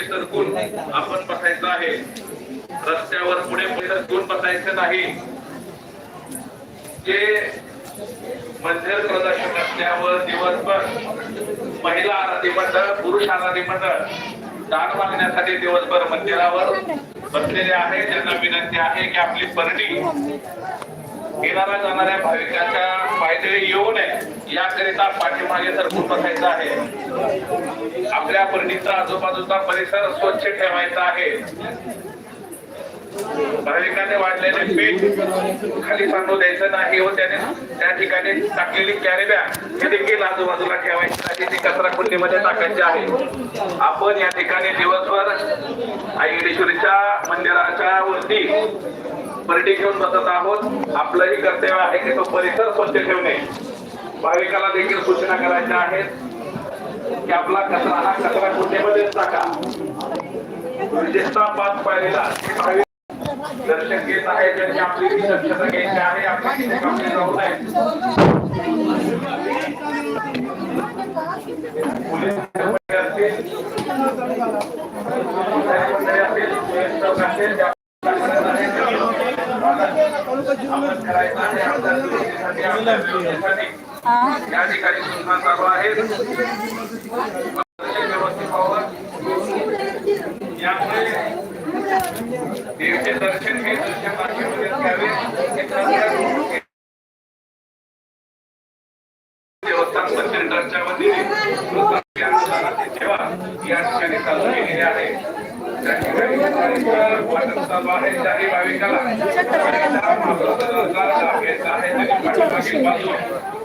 पाठीमागे सरकून आपण बसायचं आहे? रस्त्यावर पुढे पुढे सरकून बसायचं नाही? जे मंदिर प्रदर्शन असल्यावर दिवसभर महिला आराधी मंडळ पुरुष आराधी मंडळ दान मागण्यासाठी दिवसभर मंदिरावर बसलेले आहे. त्यांना विनंती आहे की आपली परडी येणाऱ्या जाणाऱ्या भाविकांच्या पायदळी येऊ नये. याकरिता पाठीमागे सरकून बसायचं आहे. आपल्या परडीचा आजूबाजूचा परिसर स्वच्छ ठेवायचा आहे. भाविकाने वाढलेले पीठ खाली सांडू द्यायचं नाही व त्याने त्या ठिकाणी टाकलेली कॅरी बॅग हे देखील आजूबाजूला ठेवायची नाही ती कचरा कुंडीमध्ये टाकायची आहे. आपण या ठिकाणी दिवसभर आईडेश्वरीच्या मंदिराच्या वरती परडी घेऊन बसत आहोत. आपलंही कर्तव्य आहे की तो परिसर स्वच्छ ठेवणे. भाविकाला देखील सूचना करायच्या आहेत की आपला कचरा हा कचरा कुंडीमध्येच टाका. विशेषतः पाच पायरीला दर्शन घेत आहे त्यांनी आपली दक्षता घ्यायची आहे. आपली तिथे जाऊ नये. करायचं आहे. या ठिकाणी सूचना चालू आहेत. यामुळे देवचे दर्शन हे दर्शन मार्गामध्ये घ्यावे हे देवस्थान ट्रस्टच्या वतीने सेवा या ठिकाणी चालू केलेली आहे भाविकाला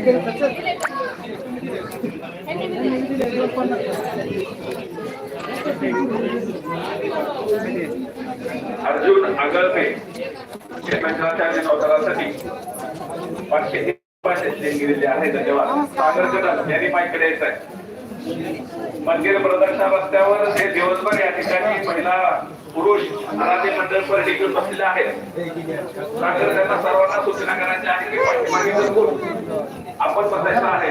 Gracias. अर्जुन आगळपे हे पंचाच्या पाचशे गेलेले आहे धन्यवाद. सागर कदम यांनी माईकडे यायचं आहे. मंदिर प्रदर्शन रस्त्यावर हे दिवसभर या ठिकाणी महिला पुरुष आराधी मंडळ पर टिकून बसलेले आहेत. सागर त्यांना सर्वांना सूचना करायची आहे की पाठीमागे आपण बसायचं आहे.